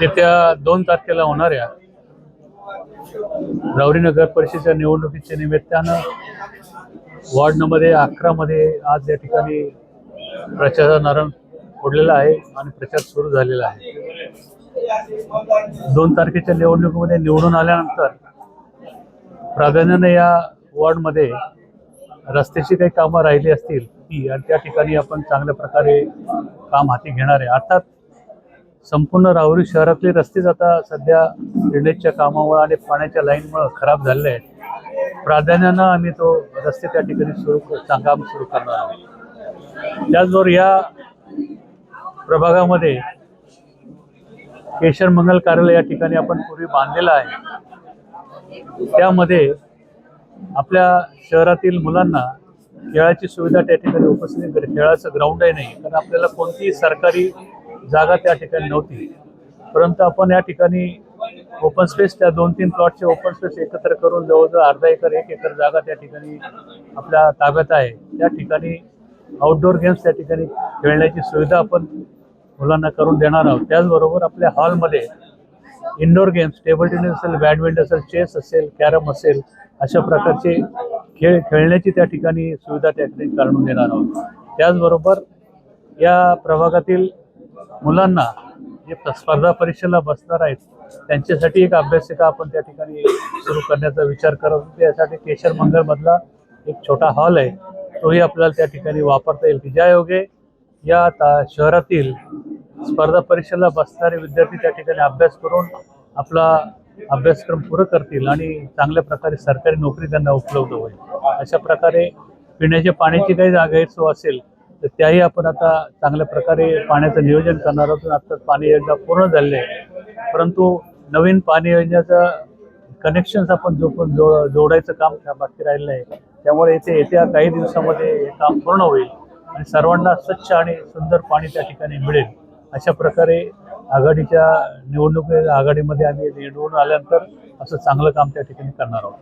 येत्या दोन तारखेला होणाऱ्या रावरी नगर परिषदेच्या निवडणुकीच्या निमित्तानं वॉर्ड नंबर अकरामध्ये आज या ठिकाणी प्रचाराचा नारण फोडलेला आहे आणि प्रचार सुरू झालेला आहे. दोन तारखेच्या निवडणुकीमध्ये निवडून आल्यानंतर प्राधान्याने या वॉर्डमध्ये रस्त्याची काही कामं राहिली असतील ती आणि त्या ठिकाणी आपण चांगल्या प्रकारे काम हाती घेणार आहे. अर्थात संपूर्ण राहुरी शहरातले रस्तेच आता सध्या ड्रेनेजच्या कामामुळे आणि पाण्याच्या लाईनमुळं खराब झालेले आहेत. प्राधान्यानं आम्ही तो रस्ते त्या ठिकाणी सुरू काम सुरू करणार आहोत. त्याचबरोबर या प्रभागामध्ये केशर मंगल कार्यालय या ठिकाणी आपण पूर्वी बांधलेलं आहे. त्यामध्ये आपल्या शहरातील मुलांना खेळाची सुविधा त्या ठिकाणी उपस्थित करेल खेळाचं ग्राउंडही नाही. कारण आपल्याला कोणतीही सरकारी जागा त्या ठिकाणी नव्हती. परंतु आपण या ठिकाणी ओपन स्पेस त्या दोन तीन प्लॉटचे ओपन स्पेस एकत्र करून जवळजवळ अर्धा एकर एक एकर जागा त्या ठिकाणी आपल्या ताब्यात आहे. त्या ठिकाणी आउटडोअर गेम्स त्या ठिकाणी खेळण्याची सुविधा आपण मुलांना करून देणार आहोत. त्याचबरोबर आपल्या हॉलमध्ये इंडोर गेम्स टेबल टेनिस असेल बॅडमिंटन असेल चेस असेल कॅरम असेल अशा प्रकारचे खेळ खेळण्याची त्या ठिकाणी सुविधा त्या ठिकाणी करून देणार आहोत. त्याचबरोबर या प्रभागातील मुलांना जे स्पर्धा परीक्षेला बसणार आहेत त्यांच्यासाठी एक अभ्यासिका आपण त्या ठिकाणी सुरू करण्याचा विचार करत होतो. यासाठी केशर मंगलमधला एक छोटा हॉल आहे तोही आपल्याला त्या ठिकाणी वापरता येईल. की ज्यायोगे या ता शहरातील स्पर्धा परीक्षेला बसणारे विद्यार्थी त्या ठिकाणी अभ्यास करून आपला अभ्यासक्रम पुरं करतील आणि चांगल्या प्रकारे सरकारी नोकरी त्यांना उपलब्ध होईल. अशा प्रकारे पिण्याच्या पाण्याची काही जा- गैरसोय असेल तर त्याही आपण आता चांगल्या प्रकारे पाण्याचं नियोजन करणार आहोत. आता पाणी योजना पूर्ण झालेली आहे. परंतु नवीन पाणी योजनेचं कनेक्शन्स आपण जो पण जो जोडायचं काम बाकी राहिलं आहे. त्यामुळे येथे येत्या काही दिवसामध्ये हे काम पूर्ण होईल आणि सर्वांना स्वच्छ आणि सुंदर पाणी त्या ठिकाणी मिळेल. अशा प्रकारे आघाडीच्या निवडणुकी आघाडीमध्ये आम्ही निवडून आल्यानंतर असं चांगलं काम त्या ठिकाणी करणार आहोत.